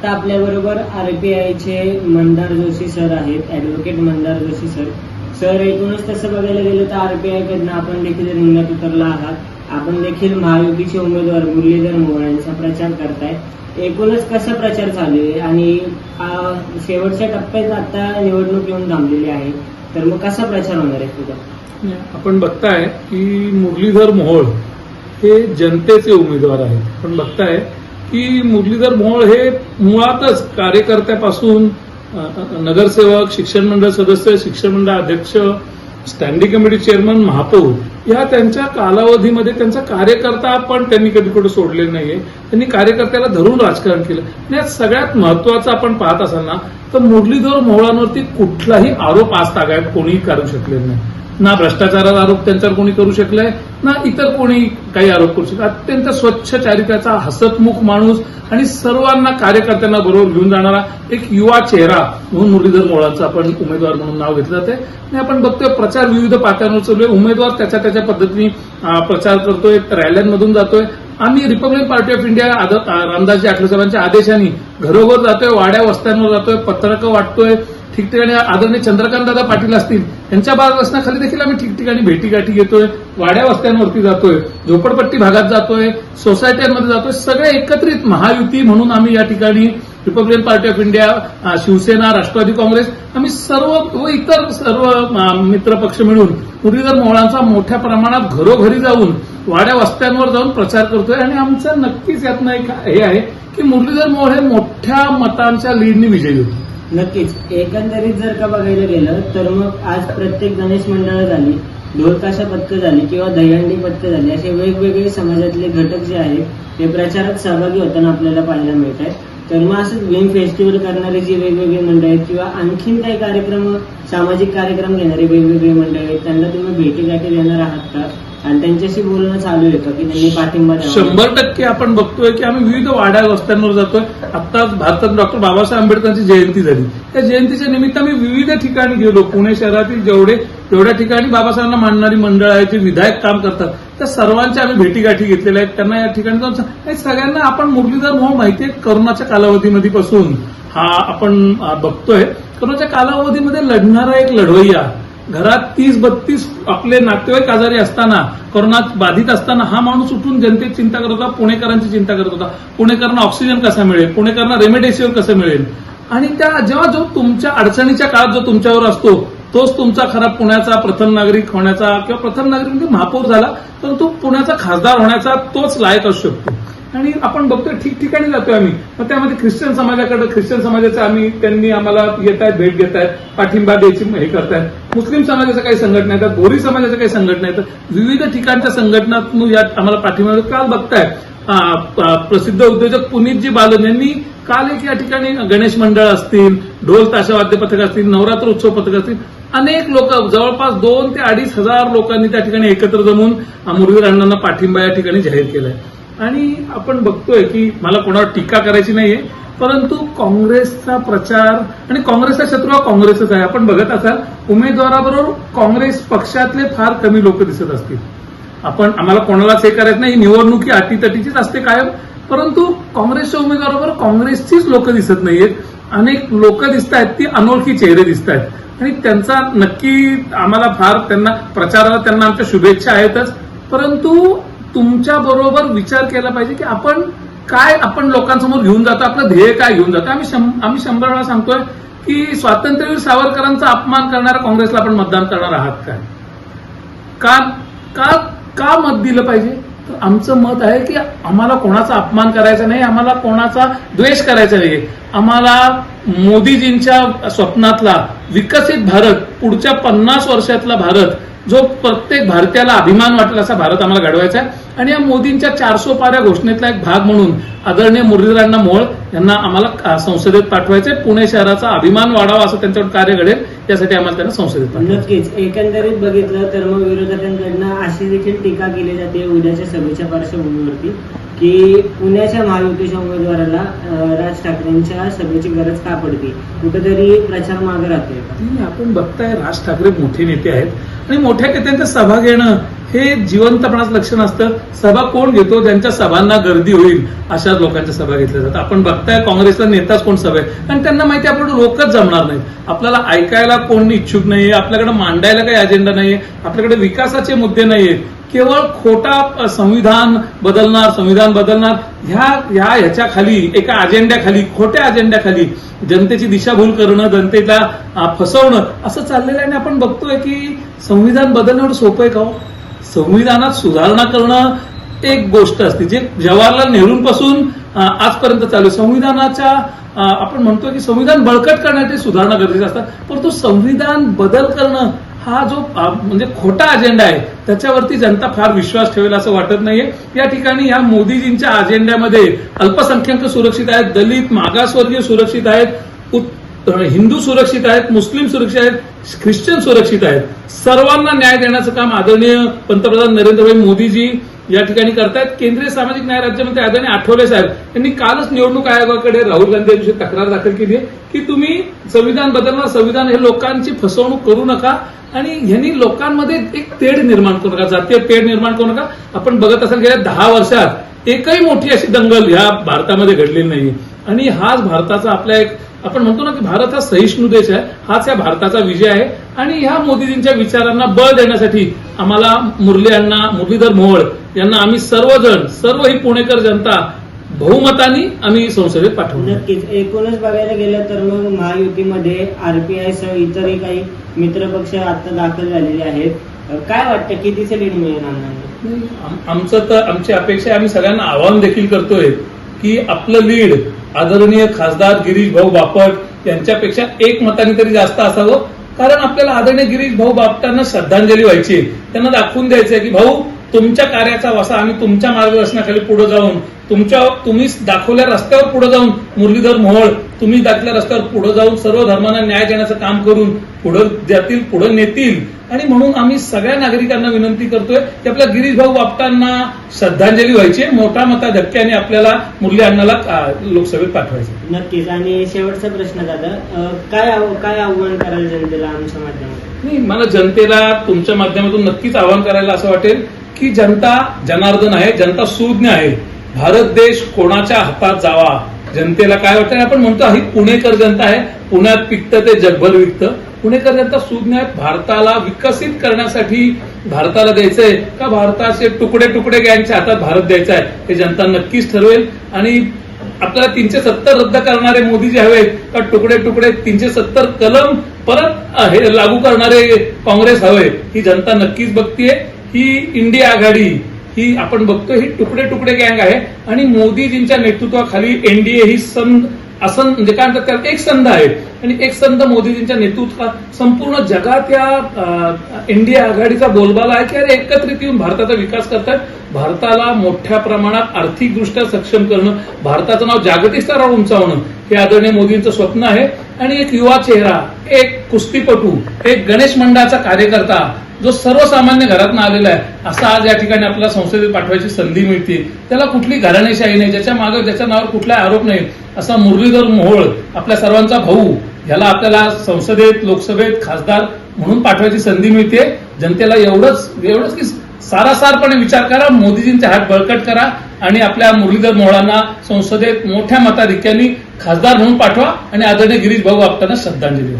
आता आपल्या बरोबर आरपीआयचे मंदार जोशी सर आहेत advocate Mandar Joshi sir. Sir एकूणच तसं बघायला गेलं तर आरपीआय कडनं आपण देखील रिंगणात उतरला आहात. आपण देखील महायुतीचे उमेदवार मुरलीधर मोहोळ यांचा प्रचार करताय. एकूणच कसा प्रचार चालू आहे? आणि शेवटच्या टप्प्यात आता निवडणूक येऊन थांबलेली आहे. तर मग कसा प्रचार होणार आहे तुझा आपण बघताय की मुरलीधर मोहोळ हे जनतेचे उमेदवार आहेत. आपण बघताय की मुरलीधर मोहोळ हे मुळातच कार्यकर्त्यापासून नगरसेवक शिक्षण मंडळ सदस्य शिक्षण मंडळ अध्यक्ष स्टँडिंग कमिटी चेअरमन महापौर या त्यांच्या कालावधीमध्ये त्यांचा कार्यकर्ता पण त्यांनी कधी कुठे सोडले नाहीये. त्यांनी कार्यकर्त्याला धरून राजकारण केलं. आणि यात सगळ्यात महत्वाचं आपण पाहत असाल ना तर मुरलीधर मोहळांवरती कुठलाही आरोप आज तागायत कोणीही करू शकले नाही. ना भ्रष्टाचाराचा आरोप त्यांच्यावर कोणी करू शकलाय ना इतर कोणी काही आरोप करू शकला अत्यंत स्वच्छ चारित्र्याचा हसतमुख माणूस आणि सर्वांना कार्यकर्त्यांना बरोबर घेऊन जाणारा एक युवा चेहरा म्हणून मुरलीधर मोळांचं आपण उमेदवार म्हणून नाव घेतलं जाते आणि आपण बघतोय प्रचार विविध पातळ्यांवर चालू आहे. उमेदवार त्याच्या त्याच्या पद्धतीने प्रचार करतोय रॅल्यांमधून जातोय. आम्ही Republican Party of India Ramdasji Athawale साहेबांच्या आदेशाने घरोघर जातोय वाड्या वस्त्यांवर जातोय पत्रकं वाटतोय ठिकठिकाणी आदरणीय चंद्रकांत दादा पाटील असतील यांच्या मार्गदर्शनाखाली देखील आम्ही ठिकठिकाणी भेटीगाठी घेतोय वाड्या वस्त्यांवरती जातोय झोपडपट्टी भागात जातोय सोसायट्यांमध्ये जातोय सगळे एकत्रित महायुती म्हणून आम्ही या ठिकाणी Republican Party of India Shivsena Rashtrawadi Congress आम्ही सर्व व इतर सर्व मित्रपक्ष मित्र पक्ष मिळून मुरलीधर मोहळांचा मोठ्या प्रमाणात घरोघरी जाऊन वाड्या वस्त्यांवर जाऊन प्रचार करतोय आणि आमचं नक्कीच यातनं एक हे आहे की मुरलीधर मोहोळ हे मोठ्या मतांच्या लीडनी विजयी होते. नक्कीच. एकंदरीत जर का बघायला गेलं तर मग आज प्रत्येक गणेश मंडळं झाली ढोलताशा पथकं झाली किंवा दहीहंडी पथकं झाली असे वेगवेगळे समाजातले घटक जे आहेत ते प्रचारात सहभागी होताना आपल्याला पाहायला मिळत आहे तर मग असं विम फेस्टिवल करणारे जे वेगवेगळे मंडळ आहेत किंवा आणखीन काही कार्यक्रम सामाजिक कार्यक्रम घेणारे वेगवेगळे मंडळ आहेत त्यांना तुम्ही भेटीगाठी देणार आहात का? आणि त्यांच्याशी बोलणं चालू येतं की? त्यांनी पाठिंबा शंभर टक्के आपण बघतोय की आम्ही विविध वाड्या रस्त्यांवर जातोय. आत्ताच भारतात डॉक्टर बाबासाहेब आंबेडकरांची जयंती झाली. त्या जयंतीच्या निमित्त आम्ही विविध ठिकाणी गेलो. पुणे शहरातील जेवढे तेवढ्या ठिकाणी बाबासाहेबांना मानणारी मंडळ आहेत जे विधायक काम करतात त्या सर्वांच्या आम्ही भेटीगाठी घेतलेल्या आहेत. त्यांना या ठिकाणी जाऊन सांग- सगळ्यांना आपण मुरलीधर मोह माहिती आहे करोनाच्या कालावधीमध्ये पासून हा आपण बघतोय. करोनाच्या कालावधीमध्ये लढणारा एक लढवय्या. घरात तीस बत्तीस आपले नातेवाईक आजारी असताना कोरोनात बाधित असताना हा माणूस उठून जनतेची चिंता करत होता पुणेकरांची चिंता करत होता. पुणेकरांना ऑक्सिजन कसा मिळेल? पुणेकरांना रेमडेसिवीर कसं मिळेल? आणि त्या जेव्हा जो तुमच्या अडचणीच्या काळात जो तुमच्यावर असतो तोच तुमचा खरा पुण्याचा प्रथम नागरिक होण्याचा किंवा प्रथम नागरिक म्हणजे महापौर झाला परंतु पुण्याचा खासदार होण्याचा तोच लायक असू शकतो. आणि आपण बघतोय ठिकठिकाणी जातोय आम्ही. मग त्यामध्ये ख्रिश्चन समाजाकडे ख्रिश्चन समाजाचं आम्ही त्यांनी आम्हाला येत आहेत भेट घेत आहेत पाठिंबा द्यायची हे करतायत. मुस्लिम समाजाच्या काही संघटना आहेत गोरी समाजाच्या काही संघटना आहेत विविध ठिकाणच्या संघटनातून यात आम्हाला पाठिंबा काल बघताय प्रसिद्ध उद्योजक पुनीतजी बालन यांनी काल एक या ठिकाणी गणेश मंडळ असतील ढोल ताशा वाद्य पथक असतील नवरात्र उत्सव पथक असतील अनेक लोक जवळपास दोन ते अडीच हजार लोकांनी त्या ठिकाणी एकत्र जमून मुरवीर अण्णांना पाठिंबा या ठिकाणी जाहीर केलाय. आणि आपण बघतोय की मला कोणावर टीका करायची नाहीये परंतु काँग्रेसचा प्रचार आणि काँग्रेसचा शत्रू हा काँग्रेसच आहे. आपण बघत असाल उमेदवाराबरोबर काँग्रेस पक्षातले फार कमी लोक दिसत असतील. आपण आम्हाला कोणालाच हे करायचं नाही निवडणुकी निवडणूक ही अटीतटीचीच असते कायम परंतु काँग्रेसच्या उमेदवाराबरोबर काँग्रेसचीच लोक दिसत नाहीयेत. अनेक लोक दिसत आहेत ती अनोळखी चेहरे दिसत आहेत आणि त्यांचा नक्की आम्हाला फार त्यांना प्रचाराला त्यांना आमच्या शुभेच्छा आहेतच. परंतु तुमच्या बरोबर विचार केला पाहिजे की आपण काय आपण लोकांसमोर घेऊन जातो आपलं ध्येय काय घेऊन जातो. आम्ही शं- आम्ही शंभर वेळा सांगतोय की स्वातंत्र्यवीर सावरकरांचा अपमान करणाऱ्या काँग्रेसला आपण मतदान करणार आहात काय का का का मत दिलं पाहिजे? तर आमचं मत आहे की आम्हाला कोणाचा अपमान करायचा नाही आम्हाला कोणाचा द्वेष करायचा नाही आम्हाला मोदीजींच्या स्वप्नातला विकसित भारत पुढच्या पन्नास वर्षातला भारत जो प्रत्येक भारतीयाला अभिमान वाटेल असा भारत आम्हाला घडवायचा आहे. आणि या मोदींच्या चारशो पाऱ्या घोषणेतला एक भाग म्हणून आदरणीय मुरलीधरांना मोळ यांना आम्हाला संसदेत पाठवायचे पुणे शहराचा अभिमान वाढावा असं त्यांच्यावर कार्य घडेल यासाठी आम्हाला त्यांना संसदेत नक्कीच. एकंदरीत बघितलं तर मग विरोधकांकडनं अशी देखील टीका केली जाते उद्याच्या सभेच्या पार्श्वभूमीवरती. की पुण्याच्या महायुतीच्या उमेदवाराला राज ठाकरेंच्या सभेची गरज का पडते? कुठेतरी प्रचार मागे राहते आपण बघताय राज ठाकरे मोठे नेते आहेत. आणि मोठ्या नेत्यांचा सभा घेणं हे जिवंतपणाचं लक्षण असतं. सभा कोण घेतो? ज्यांच्या सभांना गर्दी होईल अशाच लोकांच्या सभा घेतल्या जातात. आपण बघताय काँग्रेसचा नेताच कोण सभा आहे? आणि त्यांना माहिती आपल्याकडे लोकच जमणार नाही. आपल्याला ऐकायला कोण इच्छुक नाहीये आपल्याकडे मांडायला काही अजेंडा नाहीये आपल्याकडे विकासाचे मुद्दे नाहीयेत. केवळ खोटा संविधान बदलणार संविधान बदलणार ह्या ह्या ह्याच्या खाली एका अजेंड्याखाली खोट्या अजेंड्याखाली जनतेची दिशाभूल करणं जनतेला फसवणं असं चाललेलं आहे आणि आपण बघतोय की संविधान बदलणं एवढं सोपं आहे का हो? संविधानात सुधारणा करणं एक गोष्ट असते. जे जवाहरलाल नेहरूंपासून आजपर्यंत चालू संविधानाच्या आपण म्हणतो की संविधान बळकट करण्यासाठी सुधारणा गरजेच्या असतात परंतु संविधान बदल करणं हा जो म्हणजे खोटा अजेंडा आहे त्याच्यावरती जनता फार विश्वास ठेवेल असं वाटत नाहीये. या ठिकाणी या मोदीजींच्या अजेंड्यामध्ये अल्पसंख्याक सुरक्षित आहेत दलित मागासवर्गीय सुरक्षित आहेत हिंदू सुरक्षित आहेत मुस्लिम सुरक्षित आहेत ख्रिश्चन सुरक्षित आहेत. सर्वांना न्याय देण्याचं काम आदरणीय पंतप्रधान नरेंद्रभाई मोदीजी या ठिकाणी करतायत. केंद्रीय सामाजिक न्याय राज्यमंत्री आदरणी आठवले साहेब यांनी कालच निवडणूक आयोगाकडे राहुल गांधी यांची तक्रार दाखल केली आहे की तुम्ही संविधान बदलणार संविधान हे लोकांची फसवणूक करू नका आणि ह्यांनी लोकांमध्ये एक तेढ निर्माण करू नका जातीय तेढ निर्माण करू नका. आपण बघत असाल गेल्या दहा वर्षात एकही मोठी अशी दंगल ह्या भारतामध्ये घडलेली नाही आणि हाच भारताचा आपला एक आपण म्हणतो ना की भारत हा सहिष्णू देश आहे हाच या भारताचा विजय आहे. आणि ह्या मोदीजींच्या विचारांना बळ देण्यासाठी आम्हाला मुरली अण्णा मुरलीधर मोहोळ यांना आम्ही सर्वजण सर्व ही पुणेकर जनता बहुमतानी आम्ही संसदेत पाठवलं नक्कीच. एकूणच बघायला गेलं तर मग महायुतीमध्ये आरपीआय सह इतरही काही मित्रपक्ष आता दाखल झालेले आहेत. काय वाटतं कितीचे लीड मिळेल आमचं तर आमची अपेक्षा आम्ही सगळ्यांना आवाहन देखील करतोय की आपलं लीड आदरणीय खासदार गिरीश भाऊ बापट यांच्यापेक्षा एक मताने तरी जास्त असावं. कारण आपल्याला आदरणीय गिरीश भाऊ बापटांना श्रद्धांजली व्हायची त्यांना दाखवून द्यायचंय की भाऊ तुमच्या कार्याचा वासा आम्ही तुमच्या मार्गदर्शनाखाली पुढे जाऊन तुमच्या तुम्ही दाखवल्या रस्त्यावर पुढे जाऊन मुरलीधर मोहोळ तुम्ही दाखल्या रस्त्यावर पुढे जाऊन सर्व धर्मांना न्याय देण्याचं काम करून पुढे जातील पुढे नेतील आणि म्हणून आम्ही सगळ्या नागरिकांना विनंती करतोय की आपल्या गिरीश भाऊ बापटांना श्रद्धांजली व्हायची. मोठा मता धक्क्याने आपल्याला मुरली अण्णाला लोकसभेत पाठवायचं. नक्कीच. आणि शेवटचा प्रश्न दादा काय काय आव्हान कराल जनतेला आमच्या माध्यमातून? नाही मला जनतेला तुमच्या माध्यमातून नक्कीच आवाहन करायला असं वाटेल की जनता जनार्दन आहे जनता सुज्ञ आहे. भारत देश कोणाच्या हातात जावा? जनतेला काय वाटतं? आपण म्हणतो ही पुणेकर जनता आहे. पुण्यात पिकतं ते जगभर विकतं. पुणेकर जनता सुज्ञात भारताला विकसित करण्यासाठी भारताला द्यायचंय का भारताचे तुकडे तुकडे गँगच्या हातात भारत द्यायचा आहे हे जनता नक्कीच ठरवेल. आणि आपल्याला तीनशे सत्तर रद्द करणारे मोदी जे हवेत का तुकडे तुकडे तीनशे सत्तर कलम परत हे लागू करणारे काँग्रेस हवे ही जनता नक्कीच बघतीये. ही इंडिया आघाडी ही आपण बघतो ही तुकडे तुकडे गँग आहे. आणि मोदीजींच्या नेतृत्वाखाली एनडीए ही संध असं म्हणजे काय म्हणतात त्याला एक संध आहे. आणि एक संध मोदीजींच्या नेतृत्वात संपूर्ण जगात या इंडिया आघाडीचा बोलबाला आहे की अरे एकत्रित येऊन भारताचा विकास करतात. भारताला मोठ्या प्रमाणात आर्थिकदृष्ट्या सक्षम करणं भारताचं नाव जागतिक स्तरावर उंचावणं हे आदरणीय मोदींचं स्वप्न आहे. आणि एक युवा चेहरा एक कुस्तीपटू एक गणेश मंडळाचा कार्यकर्ता जो सर्वसामान्य घरातनं आलेला आहे असा आज या ठिकाणी आपल्याला संसदेत पाठवायची संधी मिळते. त्याला कुठली घराणेशाही नाही ज्याच्या मागे ज्याच्या नावावर कुठला आरोप नाही असा मुरलीधर मोहोळ आपल्या सर्वांचा भाऊ याला आपल्याला संसदेत लोकसभेत खासदार म्हणून पाठवायची संधी मिळते. जनतेला एवढंच एवढंच की सारासारपणे विचार करा मोदीजींचे हात बळकट करा आणि आपल्या मुरलीधर मोहळांना संसदेत मोठ्या मताधिक्यांनी खासदार म्हणून पाठवा आणि आदरणीय गिरीश भाऊ आपल्याला श्रद्धांजली द्या